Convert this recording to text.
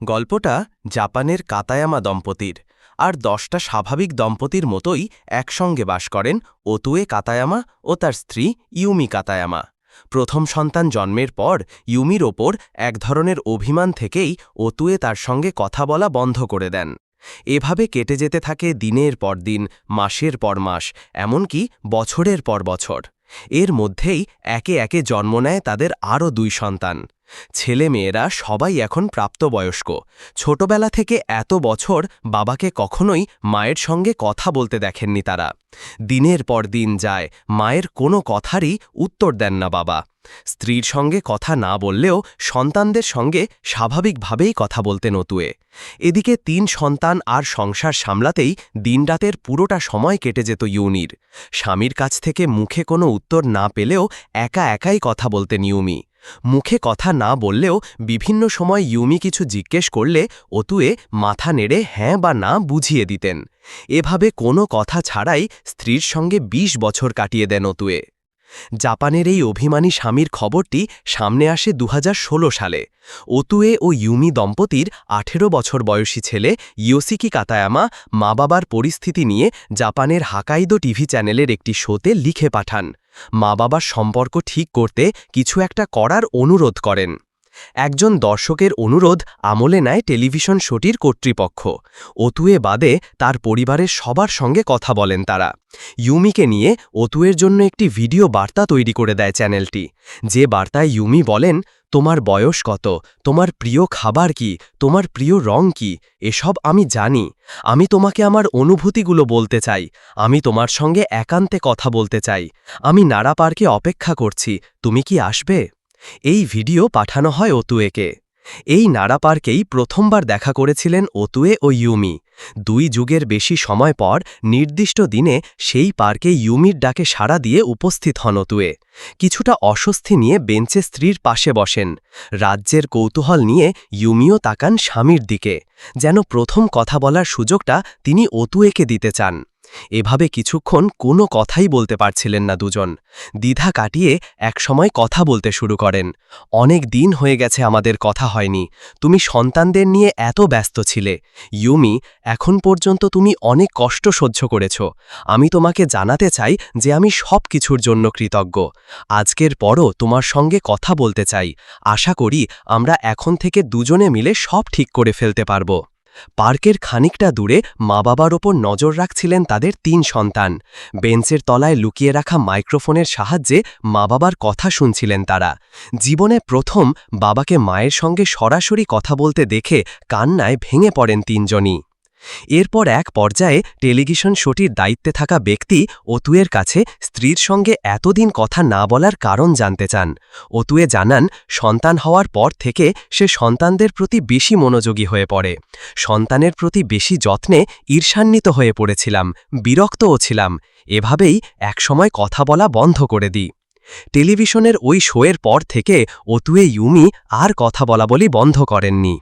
গল্পটা জাপানের কাতায়ামা দম্পতির, আর দশটা স্বাভাবিক দম্পতির মতোই একসঙ্গে বাস করেন ওতুয়ে কাতায়ামা ও তার স্ত্রী ইউমি কাতায়ামা। প্রথম সন্তান জন্মের পর ইউমির ওপর এক ধরনের অভিমান থেকেই ওতুয়ে তার সঙ্গে কথা বলা বন্ধ করে দেন। এভাবে কেটে যেতে থাকে দিনের পর দিন, মাসের পর মাস, এমনকি বছরের পর বছর। এর মধ্যেই একে একে জন্ম নেয় তাদের আরও দুই সন্তান। ছেলে মেয়েরা সবাই এখন প্রাপ্তবয়স্ক। ছোটবেলা থেকে এত বছর বাবাকে কখনোই মায়ের সঙ্গে কথা বলতে দেখেননি তারা। দিনের পর দিন যায়, মায়ের কোনো কথারই উত্তর দেন না বাবা। স্ত্রীর সঙ্গে কথা না বললেও সন্তানদের সঙ্গে স্বাভাবিকভাবেই কথা বলতেন অতুয়ে এদিকে তিন সন্তান আর সংসার সামলাতেই দিনরাতের পুরোটা সময় কেটে যেত ইউনির। স্বামীর কাছ থেকে মুখে কোনো উত্তর না পেলেও একা একাই কথা বলতেন ইউমি। মুখে কথা না বললেও বিভিন্ন সময় ইউমি কিছু জিজ্ঞেস করলে অতুয়ে মাথা নেড়ে হ্যাঁ বা না বুঝিয়ে দিতেন। এভাবে কোনো কথা ছাড়াই স্ত্রীর সঙ্গে ২০ বছর কাটিয়ে দেন অতুয়ে। জাপানের এই অভিমানী স্বামীর খবরটি সামনে আসে দু হাজার ষোলো সালে। ওতুয়ে ও ইউমি দম্পতির আঠেরো বছর বয়সী ছেলে ইয়োসিকি কাতায়ামা মা বাবার পরিস্থিতি নিয়ে জাপানের হাকাইদো টিভি চ্যানেলের একটি শোতে লিখে পাঠান। মা বাবার সম্পর্ক ঠিক করতে কিছু একটা করার অনুরোধ করেন। একজন দর্শকের অনুরোধ আমলে নেয় টেলিভিশন শোটির কর্তৃপক্ষ। অতুয়ে বাদে তার পরিবারের সবার সঙ্গে কথা বলেন তারা। ইউমিকে নিয়ে অতুয়ের জন্য একটি ভিডিও বার্তা তৈরি করে দেয় চ্যানেলটি। যে বার্তায় ইউমি বলেন তোমার বয়স কত? তোমার প্রিয় খাবার কি? তোমার প্রিয় রং কি? এসব আমি জানি। আমি তোমাকে আমার অনুভূতিগুলো বলতে চাই। আমি তোমার সঙ্গে একান্তে কথা বলতে চাই। আমি নাড়া পার্কে অপেক্ষা করছি। তুমি কি আসবে? এই ভিডিও পাঠানো হয় অতুয়েকে। এই নাড়া পার্কেই প্রথমবার দেখা করেছিলেন অতুয়ে ও ইউমি। দুই যুগের বেশি সময় পর নির্দিষ্ট দিনে সেই পার্কে ইউমির ডাকে সাড়া দিয়ে উপস্থিত হন অতুয়ে কিছুটা অস্বস্তি নিয়ে বেঞ্চে স্ত্রীর পাশে বসেন। রাজ্যের কৌতূহল নিয়ে ইউমিও তাকান স্বামীর দিকে। যেন প্রথম কথা বলার সুযোগটা তিনি অতুয়েকে দিতে চান। এভাবে কিছুক্ষণ কোনো কথাই বলতে পারছিলেন না দুজন। দ্বিধা কাটিয়ে একসময় কথা বলতে শুরু করেন। অনেক দিন হয়ে গেছে আমাদের কথা হয়নি। তুমি সন্তানদের নিয়ে এত ব্যস্ত ছিলে। ইউমি, এখন পর্যন্ত তুমি অনেক কষ্ট সহ্য করেছ। আমি তোমাকে জানাতে চাই যে আমি সব কিছুর জন্য কৃতজ্ঞ। আজকের পরও তোমার সঙ্গে কথা বলতে চাই। আশা করি আমরা এখন থেকে দুজনে মিলে সব ঠিক করে ফেলতে পারব। পার্কের খানিকটা দূরে মা বাবার ওপর নজর রাখছিলেন তাদের তিন সন্তান। বেঞ্চের তলায় লুকিয়ে রাখা মাইক্রোফোনের সাহায্যে মা বাবার কথা শুনছিলেন তারা। জীবনে প্রথম বাবাকে মায়ের সঙ্গে সরাসরি কথা বলতে দেখে কান্নায় ভেঙে পড়েন তিনজনই। এরপর এক পর্যায়ে টেলিভিশন শোটির দায়িত্বে থাকা ব্যক্তি অতুয়ের কাছে স্ত্রীর সঙ্গে এতদিন কথা না বলার কারণ জানতে চান। অতুয়ে জানান, সন্তান হওয়ার পর থেকে সে সন্তানদের প্রতি বেশি মনোযোগী হয়ে পড়ে। সন্তানের প্রতি বেশি যত্নে ঈর্ষান্বিত হয়ে পড়েছিলাম, বিরক্তও ছিলাম। এভাবেই একসময় কথা বলা বন্ধ করে দিই। টেলিভিশনের ওই শোয়ের পর থেকে অতুয়ে, ইউমি আর কথা বলা বলি বন্ধ করেননি।